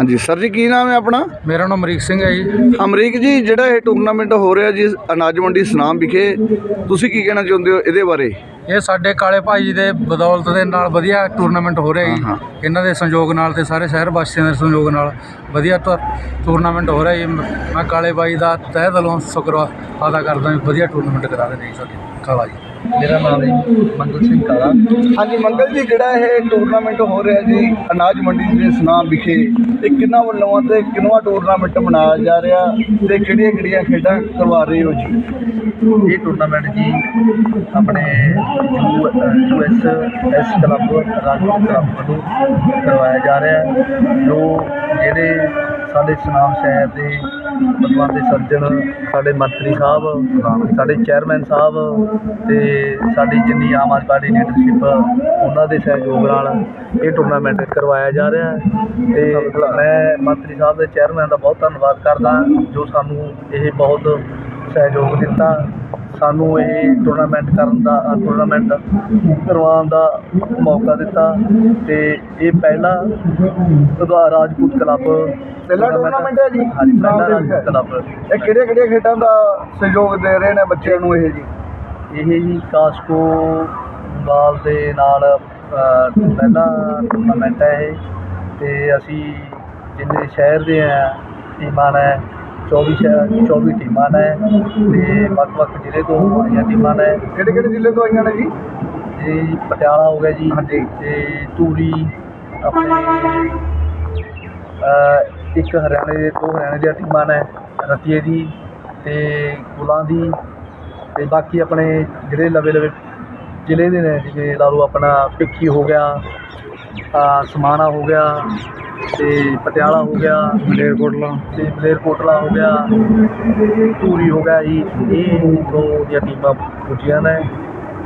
ਹਾਂਜੀ ਸਰ ਜੀ ਕੀ ਨਾਮ ਹੈ ਆਪਣਾ? ਮੇਰਾ ਨਾਮ ਅਮਰੀਕ ਸਿੰਘ ਹੈ ਜੀ। ਅਮਰੀਕ ਜੀ ਜਿਹੜਾ ਇਹ ਟੂਰਨਾਮੈਂਟ ਹੋ ਰਿਹਾ ਜੀ ਅਨਾਜ ਮੰਡੀ ਸਨਾਮ ਵਿਖੇ ਤੁਸੀਂ ਕੀ ਕਹਿਣਾ ਚਾਹੁੰਦੇ ਹੋ ਇਹਦੇ ਬਾਰੇ? ਇਹ ਸਾਡੇ ਕਾਲੇ ਭਾਈ ਜੀ ਦੇ ਬਦੌਲਤ ਦੇ ਨਾਲ ਵਧੀਆ ਟੂਰਨਾਮੈਂਟ ਹੋ ਰਿਹਾ ਜੀ। ਇਹਨਾਂ ਦੇ ਸੰਯੋਗ ਨਾਲ ਤੇ ਸਾਰੇ ਸ਼ਹਿਰ ਵਾਸੀਆਂ ਦੇ ਸੰਯੋਗ ਨਾਲ ਵਧੀਆ ਟੂਰ- ਟੂਰਨਾਮੈਂਟ ਹੋ ਰਿਹਾ ਜੀ। ਮੈਂ ਕਾਲੇ ਭਾਈ ਦਾ ਤਹਿ ਦਿਲੋਂ ਸ਼ੁਕਰ ਅਦਾ ਕਰਦਾ ਵੀ ਵਧੀਆ ਟੂਰਨਾਮੈਂਟ ਕਰਾ ਰਹੇ ਨੇ ਸਾਡੇ ਕਾਲਾ ਜੀ। ਮੇਰਾ ਨਾਮ ਹੈ ਮੰਗਲ ਸਿੰਘ ਕਾਲਾ। ਹਾਂਜੀ ਮੰਗਲ ਜੀ ਜਿਹੜਾ ਇਹ ਟੂਰਨਾਮੈਂਟ ਹੋ ਰਿਹਾ ਜੀ ਅਨਾਜ ਮੰਡੀ ਦੇ ਸਨਾਮ ਵਿਖੇ ਇਹ ਕਿੰਨਾ ਵੱਲੋਂ ਤੇ ਕਿੰਨਵਾ ਟੂਰਨਾਮੈਂਟ ਮਨਾਇਆ ਜਾ ਰਿਹਾ ਤੇ ਕਿਹੜੀਆਂ ਕਿਹੜੀਆਂ ਖੇਡਾਂ ਕਰਵਾ ਰਹੇ ਹੋ ਜੀ? ਇਹ ਟੂਰਨਾਮੈਂਟ ਜੀ ਆਪਣੇ U S S club Rajput club ਵੱਲੋਂ ਕਰਵਾਇਆ ਜਾ ਰਿਹਾ। ਹੈ ਜੋ ਜਿਹੜੇ ਸਾਡੇ ਸੁਨਾਮ ਸ਼ਹਿਰ ਦੇ ਪਦਵਾਂ ਦੇ ਸਰਜਣ ਸਾਡੇ ਮੰਤਰੀ ਸਾਹਿਬ, ਸਾਡੇ ਚੇਅਰਮੈਨ ਸਾਹਿਬ ਤੇ ਸਾਡੀ ਜਿੰਨੀ ਆਮ ਆਦਮੀ ਪਾਰਟੀ ਲੀਡਰਸ਼ਿਪ ਉਹਨਾਂ ਦੇ ਸਹਿਯੋਗ ਨਾਲ ਇਹ ਟੂਰਨਾਮੈਂਟ ਕਰਵਾਇਆ ਜਾ ਰਿਹਾ ਹੈ। ਤੇ ਮੈਂ ਮੰਤਰੀ ਸਾਹਿਬ ਦੇ ਚੇਅਰਮੈਨ ਦਾ ਬਹੁਤ ਧੰਨਵਾਦ ਕਰਦਾ ਜੋ ਸਾਨੂੰ ਇਹ ਬਹੁਤ ਸਹਿਯੋਗ ਦਿੱਤਾ। ਸਾਨੂੰ ਇਹ ਟੂਰਨਾਮੈਂਟ ਕਰਨ ਦਾ ਟੂਰਨਾਮੈਂਟ ਕਰਵਾਉਣ ਦਾ ਮੌਕਾ ਦਿੱਤਾ ਤੇ ਇਹ ਪਹਿਲਾ ਉਹਦਾ ਰਾਜਪੂਤ ਕਲੱਬ ਪਹਿਲਾ ਟੂਰਨਾਮੈਂਟ ਹੈ ਜੀ? ਹਾਂਜੀ ਪਹਿਲਾ। ਰਾਜਪੂਤ ਕਲੱਬ ਇਹ ਕਿਹੜੀਆਂ ਕਿਹੜੀਆਂ ਖੇਡਾਂ ਦਾ ਸਹਿਯੋਗ ਦੇ ਰਹੇ ਨੇ ਬੱਚਿਆਂ ਨੂੰ ਇਹ ਜੀ ਇਹ ਜੀ ਕਾਸਕੋ ਬਾਲ ਦੇ ਨਾਲ ਪਹਿਲਾ ਟੂਰਨਾਮੈਂਟ ਹੈ ਇਹ ਤੇ ਅਸੀਂ ਜਿੰਨੇ ਸ਼ਹਿਰ ਦੇ ਆ ਟੀਮਾਂ ਨੇ 24 ਸ਼ਹਿਰ 24 ਟੀਮਾਂ ਨੇ ਤੇ ਵੱਖ-ਵੱਖ ਜ਼ਿਲ੍ਹੇ ਤੋਂ ਆਈਆਂ ਟੀਮਾਂ ਨੇ ਕਿਹੜੇ ਕਿਹੜੇ ਜ਼ਿਲ੍ਹੇ ਤੋਂ ਆਈਆਂ ਨੇ ਜੀ ਇਹ ਜੀ ਪਟਿਆਲਾ ਹੋ ਗਿਆ ਜੀ ਹਾਂਜੀ। ਤੇ ਧੂਰੀ ਆਪਣੇ ਅ, ਇੱਕ ਹਰਿਆਣੇ ਦੇ ਦੋ ਹਰਿਆਣੇ ਦੀਆਂ ਟੀਮਾਂ ਨੇ ਰਤੀਏ ਦੀ ਤੇ ਗੁਲਾਂ ਦੀ ਤੇ ਬਾਕੀ ਆਪਣੇ ਜਿਹੜੇ ਲਵੇ ਲਵੇ ਜ਼ਿਲ੍ਹੇ ਦੇ ਨੇ ਜਿਵੇਂ ਲਾ ਲਓ ਆਪਣਾ ਭਿੱਖੀ ਹੋ ਗਿਆ ਸਮਾਣਾ ਹੋ ਗਿਆ ਤੇ ਪਟਿਆਲਾ ਹੋ ਗਿਆ, ਮਲੇਰਕੋਟਲਾ ਤੇ ਮਲੇਰਕੋਟਲਾ ਹੋ ਗਿਆ, ਧੂਰੀ ਹੋ ਗਿਆ ਜੀ। ਇਹ ਤੋਂ ਦੀਆਂ ਟੀਮਾਂ ਪੁੱਜੀਆਂ ਨੇ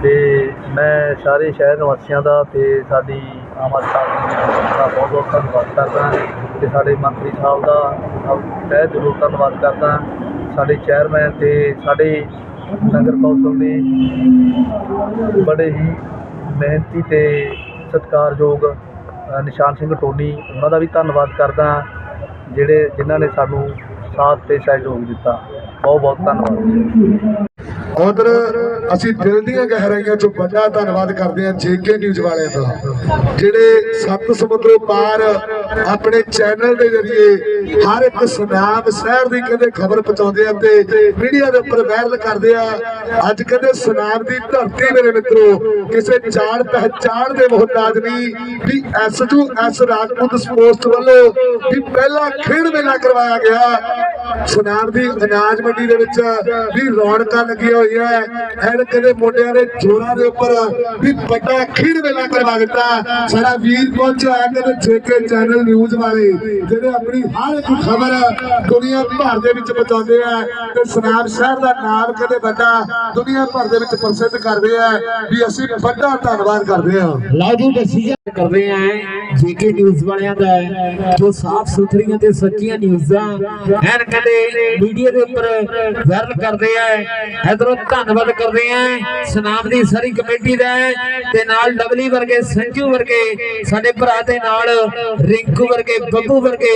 ਤੇ ਮੈਂ ਸਾਰੇ ਸ਼ਹਿਰ ਨਿਵਾਸੀਆਂ ਦਾ ਤੇ ਸਾਡੀ ਆਮ ਆਦਮੀ ਪਾਰਟੀ ਦਾ ਬਹੁਤ ਬਹੁਤ ਧੰਨਵਾਦ ਕਰਦਾ ਤੇ ਸਾਡੇ ਮੰਤਰੀ ਸਾਹਿਬ ਦਾ ਸਭ ਤਹਿ ਦਿਲੋਂ ਧੰਨਵਾਦ ਕਰਦਾ ਸਾਡੇ ਚੇਅਰਮੈਨ ਤੇ ਸਾਡੇ ਨਗਰ ਕੌਂਸਲ ਦੇ ਬੜੇ ਹੀ ਮਿਹਨਤੀ ਤੇ ਸਤਿਕਾਰਯੋਗ ਨਿਸ਼ਾਨ ਸਿੰਘ ਟੋਨੀ, ਉਹਨਾਂ ਦਾ ਵੀ ਧੰਨਵਾਦ ਕਰਦਾ ਜਿਹੜੇ ਜਿਨ੍ਹਾਂ ਨੇ ਸਾਨੂੰ ਸਾਥ ਤੇ ਸਹਿਯੋਗ ਦਿੱਤਾ। ਬਹੁਤ ਬਹੁਤ ਧੰਨਵਾਦ। ਉਧਰ ਅਸੀਂ ਦਿਲ ਦੀਆਂ ਗਹਿਰਾਈਆਂ ਚੋਂ ਵੱਡਾ ਧੰਨਵਾਦ ਕਰਦੇ ਹਾਂ ਜੇਕੇ ਨਿਊਜ਼ ਵਾਲਿਆਂ ਦਾ, ਜਿਹੜੇ ਸੱਤ ਸਮੁੰਦਰੋਂ ਪਾਰ ਆਪਣੇ ਚੈਨਲ ਦੇ ਜ਼ਰੀਏ ਹਰ ਇੱਕ ਸੁਨਾਮ ਸ਼ਹਿਰ ਦੀ ਕਹਿੰਦੇ ਖਬਰ ਪਹੁੰਚਾਉਂਦੇ ਆ ਤੇ ਮੀਡੀਆ ਦੇ ਉੱਪਰ ਵਾਇਰਲ ਕਰਦੇ ਆ। ਅੱਜ ਕਹਿੰਦੇ ਸੁਨਾਮ ਦੀ ਧਰਤੀ ਮੇਰੇ ਮਿੱਤਰੋ, ਕਿਸੇ ਚਾੜ ਪਹਿਚਾਣ ਦੇ ਮੁਹਤਾਜ ਨਹੀਂ, ਵੀ ਐਸਟੂ ਐਸ ਰਾਜਪੂਤ ਸਪੋਰਟਸ ਵੱਲੋਂ ਵੀ ਪਹਿਲਾ ਖੇਡ ਮੇਲਾ ਕਰਵਾਇਆ ਗਿਆ। ਸੁਨਾਮ ਦੀ ਅਨਾਜ ਮੰਡੀ ਦੇ ਵਿੱਚ ਵੀ ਰੌਣਕਾਂ ਲੱਗੀਆਂ ਹੋਈਆਂ। ਐਨ ਕਦੇ ਮੁੰਡਿਆਂ ਦੇ ਜੋਰਾਂ ਦੇ ਉੱਪਰ ਵੀ ਵੱਡਾ ਖੇਡ ਮੇਲਾ ਕਰਵਾ ਦਿੱਤਾ। ਸਾਡਾ ਵੀਰ ਪਹੁੰਚਿਆ ਹੈ ਕਦੇ ਜੇਕੇ ਚੈਨਲ ਨਿਊਜ਼ ਵਾਲੇ, ਜਿਹੜੇ ਆਪਣੀ ਹਰ ਇੱਕ ਖਬਰ ਦੁਨੀਆ ਭਰ ਦੇ ਵਿੱਚ ਪਹੁੰਚਾਉਂਦੇ ਆ ਤੇ ਸੁਨਾਮ ਸ਼ਹਿਰ ਦਾ ਨਾਮ ਕਦੇ ਵੱਡਾ ਦੁਨੀਆ ਭਰ ਦੇ ਵਿੱਚ ਪ੍ਰਸਿੱਧ ਕਰਦੇ ਆ, ਵੀ ਅਸੀਂ ਵੱਡਾ ਧੰਨਵਾਦ ਕਰਦੇ ਹਾਂ ਲਓ ਜੀ ਦੱਸੀਏ ਕਰਦੇ ਆਂ ਜੀਕੇ ਨਿਊਜ਼ ਵਾਲਿਆਂ ਦਾ, ਜੋ ਸਾਫ਼ ਸੁਥਰੀਆਂ ਤੇ ਸੱਚੀਆਂ ਨਿਊਜ਼ਾਂ ਐਨ ਕਹਿੰਦੇ ਮੀਡੀਆ ਦੇ ਉੱਪਰ ਵਾਇਰਲ ਕਰਦੇ ਆ, ਇਧਰੋਂ ਧੰਨਵਾਦ ਕਰਦੇ ਆ ਸਨਾਮ ਦੀ ਸਾਰੀ ਕਮੇਟੀ ਦਾ ਤੇ ਨਾਲ ਲਵਲੀ ਵਰਗੇ, ਸੰਜੂ ਵਰਗੇ ਸਾਡੇ ਭਰਾ ਦੇ ਨਾਲ ਰਿੰਕੂ ਵਰਗੇ ਬੱਬੂ ਵਰਗੇ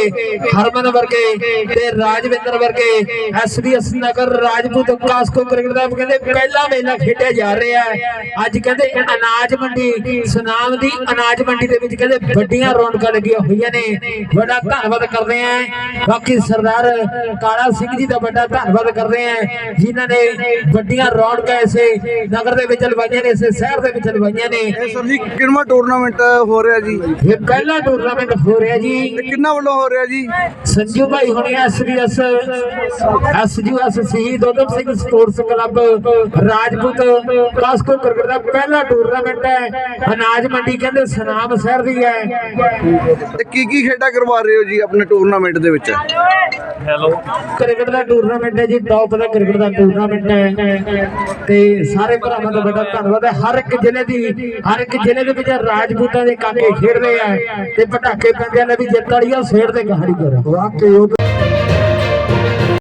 ਹਰਮਨ ਵਰਗੇ ਤੇ ਰਾਜਵਿੰਦਰ ਵਰਗੇ SBS Nagar Rajput Cosco cricket ਦਾ ਕਹਿੰਦੇ ਪਹਿਲਾ ਮੇਲਾ ਖੇਡਿਆ ਜਾ ਰਿਹਾ ਹੈ। ਅੱਜ ਕਹਿੰਦੇ ਅਨਾਜ ਮੰਡੀ ਸੁਨਾਮ ਦੀ ਅਨਾਜ ਮੰਡੀ ਦੇ ਵਿੱਚ ਕਹਿੰਦੇ ਵੱਡੀਆਂ ਰੌਣਕਾਂ ਲੱਗੀਆਂ ਹੋਈਆਂ ਨੇ। ਬੜਾ ਧੰਨਵਾਦ ਕਰਦੇ ਆਂ ਬਾਕੀ ਸਰਦਾਰ ਕਾਲਾ ਸਿੰਘ ਜੀ ਦਾ ਵੱਡਾ ਧੰਨਵਾਦ ਕਰਦੇ ਆਂ ਜਿਨ੍ਹਾਂ ਨੇ ਵੱਡੀਆਂ ਰੌਣਕਾਂ ਇਸੇ ਨਗਰ ਦੇ ਵਿੱਚ ਲਵਾਈਆਂ ਨੇ ਇਸੇ ਸ਼ਹਿਰ ਦੇ ਵਿੱਚ ਲਵਾਈਆਂ ਨੇ। ਸਰ ਜੀ ਕਿੰਨਵਾ ਟੂਰਨਾਮੈਂਟ ਹੋ ਰਿਹਾ ਜੀ? ਇਹ ਪਹਿਲਾ ਟੂਰਨਾਮੈਂਟ ਹੋ ਰਿਹਾ ਜੀ? ਕਿੰਨਾ ਵੱਲੋਂ ਹੋ ਰਿਹਾ ਜੀ? ਸੰਜੂ ਭਾਈ ਹੁਣੀ SBS ਐਸਜੂਐਸ Shaheed Udham Singh sports club Rajput Cosco cricket ਦਾ ਪਹਿਲਾ ਟੂਰਨਾਮੈਂਟ ਹੈ। ਅਨਾਜ ਮੰਡੀ ਕਹਿੰਦੇ ਸਨਾਮ ਸ਼ਹਿਰ ਦੀ ਹੈ। ਤੇ ਕੀ ਕੀ ਖੇਡਾਂ ਕਰਵਾ ਰਹੇ ਹੋ ਜੀ ਆਪਣੇ ਟੂਰਨਾਮੈਂਟ ਦੇ ਵਿੱਚ? ਕ੍ਰਿਕਟ ਦਾ ਟੂਰਨਾਮੈਂਟ ਹੈ ਜੀ ਟੌਪ ਦਾ ਕ੍ਰਿਕਟ ਦਾ ਟੂਰਨਾਮੈਂਟ ਹੈ। ਤੇ ਸਾਰੇ ਭਰਾਵਾਂ ਦਾ ਬੜਾ ਧੰਨਵਾਦ ਹੈ। ਹਰ ਇੱਕ ਜ਼ਿਲ੍ਹੇ ਦੀ ਹਰ ਇੱਕ ਜ਼ਿਲ੍ਹੇ ਦੇ ਵਿੱਚ ਰਾਜਪੂਤਾਂ ਦੇ ਕਾਕੇ ਖੇਡਦੇ ਆ। ਤੇ ਪਟਾਕੇ ਪੈਂਦੇ ਨੇ ਵੀ ਜਿੱਤ ਵਾਲੀਆ ਸੇੜ ਤੇ ਗਾੜੀ ਕਰ ਵਾਕਈ ਉਹ